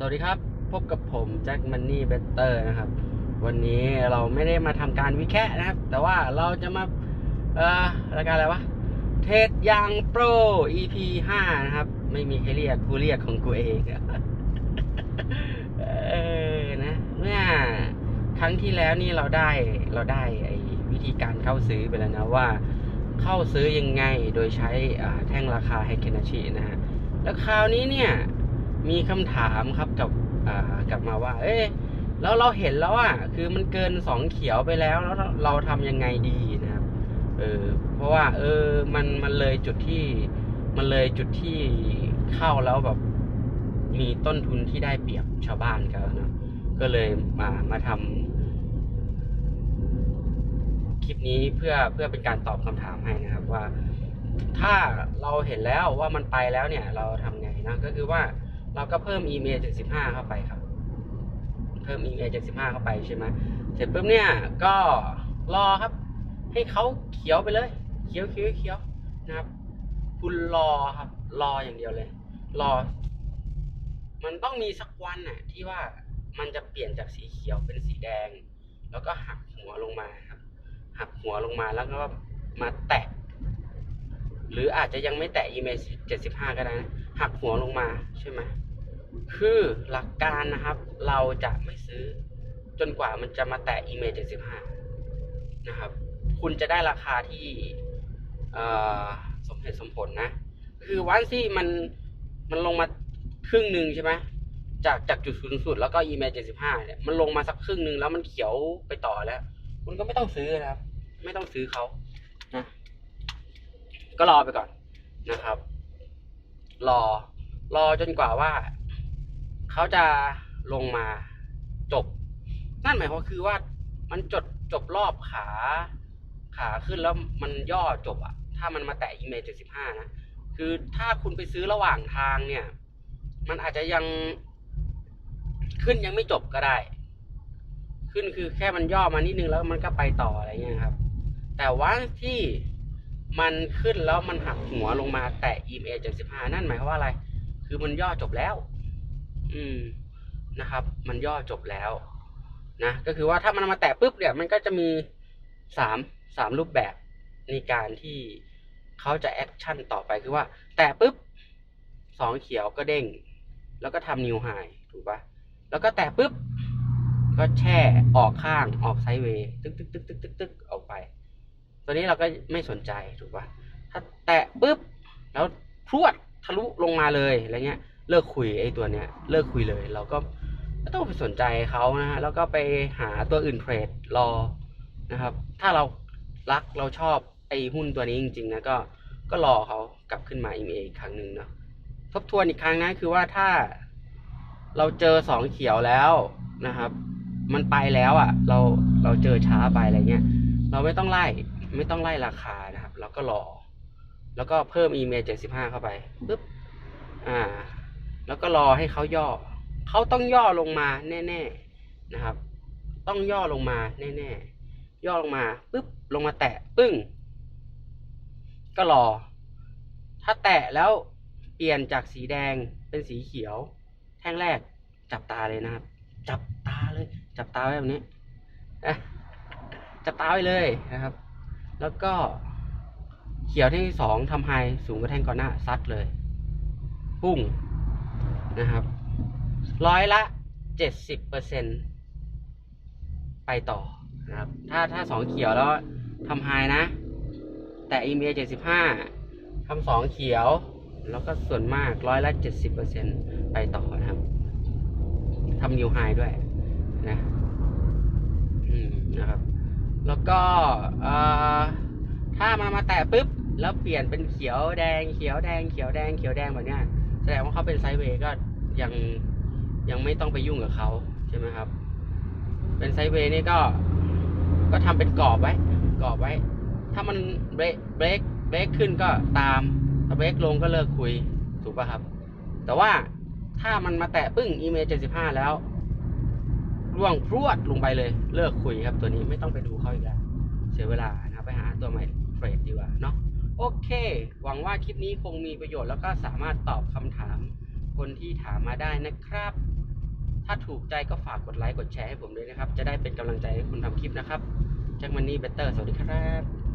สวัสดีครับ พบกับผมแจ็คมันนี่เบเตอร์นะครับ วันนี้เราไม่ได้มาทำการวิแคะนะครับ แต่ว่าเราจะมาเอ่อรายการอะไรวะ เทสยางโปร EP 5นะครับ ไม่มีใครเรียกกูเรียกของกูเองเออนะเมื่อครั้งที่แล้วนี่เราได้เราได้ไอ้วิธีการเข้าซื้อไปแล้วนะว่าเข้าซื้อยังไงโดยใช้แท่งราคาให้เคนาชินะฮะแล้วคราวนี้เนี่ย มีคำถามครับกับกลับมาว่า เอ๊ะแล้วเราเห็นแล้วอะคือมันเกินสองเขียวไปแล้วแล้วเราเราทำยังไงดีนะครับเออเพราะว่า เออมันมันเลยจุดที่มันเลยจุดที่เข้าแล้วแบบมีต้นทุนที่ได้เปรียบชาวบ้านกันนะก็เลยมามาทำคลิปนี้เพื่อเพื่อเป็นการตอบคำถามให้นะครับว่า ถ้าเราเห็นแล้วว่ามันไปแล้วเนี่ย เราทำไงนะก็คือว่า เราก็เพิ่มอีเมลจาก 15 เข้าไปครับ เพิ่มอีเมลจาก 15 เข้าไปใช่ไหมเสร็จปุ๊บเนี่ยก็รอครับ ให้เขาเขียวไปเลย เขียวเขียวเขียวนะครับ คุณรอครับ รออย่างเดียวเลย รอ มันต้องมีสักวันน่ะที่ว่ามันจะเปลี่ยนจากสีเขียวเป็นสีแดง แล้วก็หักหัวลงมาครับ หักหัวลงมาแล้วก็มาแตะหรืออาจจะยังไม่แตะ e m a i l 75 ก็ได้นะ หักหัวลงมาใช่ไหม คือหลักการนะครับ เราจะไม่ซื้อจนกว่ามันจะมาแตะ e m a i l 75 นะครับ คุณจะได้ราคาที่สมเหตุสมผลนะ คือวันที่มันมันลงมาครึ่งหนึ่งใช่ไหมจากจากจุดสูงสุดแล้วก็ e m a i l 75 เนี่ยมันลงมาสักครึ่งหนึ่งแล้วมันเขียวไปต่อแล้ว คุณก็ไม่ต้องซื้อนะครับ ไม่ต้องซื้อเขานะก็รอไปก่อนนะครับ รอรอจนกว่าว่า เขาจะลงมาจบ นั่นหมายความคือว่ามันจดจบรอบขาขาขึ้นแล้วมันย่อจบอะถ้ามันมาแตะอีเมลเจ็ดสิบห้านะคือถ้าคุณไปซื้อระหว่างทางเนี่ย มันอาจจะยังขึ้นยังไม่จบก็ได้ ขึ้นคือแค่มันย่อมานิดนึงแล้วมันก็ไปต่ออะไรเงี้ยครับ แต่ว่าที่มันขึ้นแล้วมันหักหัวลงมาแตะ EMA 75 นั่นหมายความว่าอะไร คือมันย่อจบแล้ว อืมนะครับ มันย่อจบแล้ว นะก็คือว่าถ้ามันมาแตะปุ๊บเนี่ย มันก็จะมีสามสามรูปแบบในการที่เขาจะแอคชั่นต่อไปคือว่า แตะปุ๊บสองเขียวก็เด้ง แล้วก็ทำนิวไฮถูกปะแล้วก็แตะปุ๊บก็แช่ออกข้างออกไซด์เวย์ตึกตึกตึกตึกตึกตึกออกไป ตัวนี้เราก็ไม่สนใจถูกปะถ้าแตะปุ๊บแล้วพรวดทะลุลงมาเลยอะไรเงี้ย เลิกคุยไอ้ตัวเนี้ยเลิกคุยเลย เราก็ไม่ต้องไปสนใจเขานะฮะแล้วก็ไปหาตัวอื่นเทรดรอนะครับ ถ้าเรารักเราชอบไอ้หุ้นตัวนี้จริงๆนะก็ก็รอเขากลับขึ้นมาอีกครั้งหนึ่งเนาะทบทวนอีกครั้งนะคือว่าถ้าเราเจอสองเขียวแล้วนะครับ มันไปแล้วอะ่ะ เราเราเจอช้าไปอะไรเงี้ยเราไม่ต้องไล่ไม่ต้องไล่ราคานะครับเราก็รอ แล้วก็เพิ่มอีเมลเจ็ดสิบห้าเข้าไปปุ๊บอ่า แล้วก็รอให้เขาย่อ เขาต้องย่อลงมาแน่ๆนะครับ ต้องย่อลงมาแน่ๆ ย่อลงมาปุ๊บลงมาแตะปึ้ง ก็รอ ถ้าแตะแล้วเปลี่ยนจากสีแดงเป็นสีเขียว แท่งแรกจับตาเลยนะครับ จับตาเลย จับตาไว้แบบนี้จับตาไว้เลยนะครับ แล้วก็เขียวแท่งที่สองทำไฮสูงกว่าแท่งก่อนหน้าซัดเลย ปุ้ง นะครับ ร้อยละเจ็ดสิบเปอร์เซ็นไปต่อนะครับ ถ้าถ้าสองเขียวแล้วทำไฮนะ แต่อีเมลเจ็ดสิบห้าทำสองเขียว แล้วก็ส่วนมากร้อยละเจ็ดสิบเปอร์เซ็นไปต่อนะครับทำนิวไฮด้วยนะอืมนะครับ แล้วก็ถ้ามันมาแตะปุ๊บ แล้วเปลี่ยนเป็นเขียวแดงเขียวแดงเขียวแดงเขียวแดงแบบเนี้ยแสดงว่าเขาเป็นไซด์เวย์ก็ ยังยังไม่ต้องไปยุ่งกับเขาใช่ไหมครับ เป็นไซเวย์นี่ก็ก็ทำเป็นกรอบไว้กรอบไว้ ถ้ามันเบรกเบรกเบรกขึ้นก็ตามถ้าเบรกลงก็เลิกคุยถูกป่ะครับ แต่ว่าถ้ามันมาแตะปึ้งอีเมลเจ็ดสิบห้าแล้วร่วงพรวดลงไปเลย เลิกคุยครับตัวนี้ไม่ต้องไปดูเขาอีกแล้วเสียเวลานะไปหาตัวใหม่เทรดดีกว่าเนาะโอเค หวังว่าคลิปนี้คงมีประโยชน์แล้วก็สามารถตอบคำถาม คนที่ถามมาได้นะครับ ถ้าถูกใจก็ฝากกดไลค์กดแชร์ให้ผมด้วยนะครับ จะได้เป็นกำลังใจให้คุณทำคลิปนะครับแจ็คมันนี่เบเตอร์สวัสดีครับ